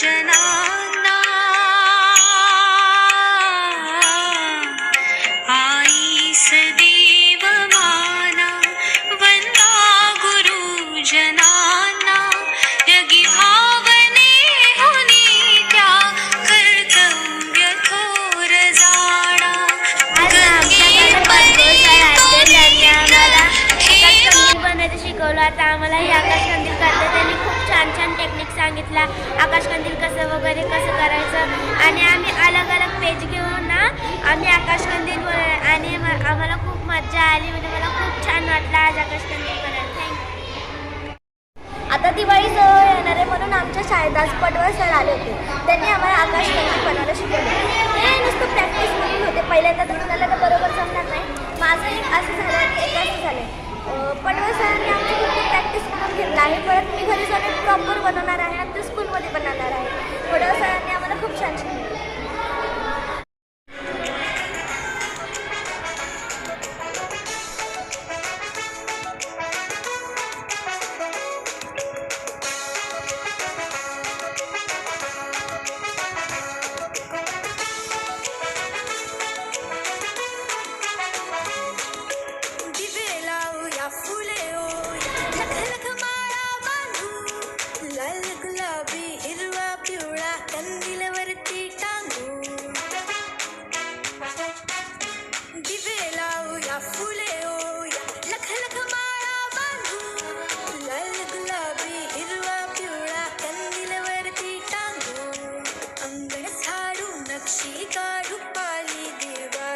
जन करता आम्हाला हे आकाशकंदील करतात. त्यांनी खूप छान छान टेक्निक सांगितला. आकाशकंदील कसं वगैरे कसं करायचं. आणि आम्ही अलग अलग पेज घेऊन ना आम्ही आकाशकंदील आणि आम्हाला खूप मजा आली. म्हणजे मला खूप छान वाटलं आज आकाश कंदील थँक्यू आता दिवाळी जवळ येणार आहे म्हणून आमच्या शाळेत आज पटवर सर आले होते. त्यांनी आम्हाला आकाशकंदील बनवायला शिकवले. हे नुसतं प्रॅक्टिस म्हणून होते. पहिल्यांदा तर बरोबर जमणार नाही. माझं एक असं झालं एक असं झालं. पटवर सरांनी परत मी घरी जाऊन प्रॉपर बनवणार आहे.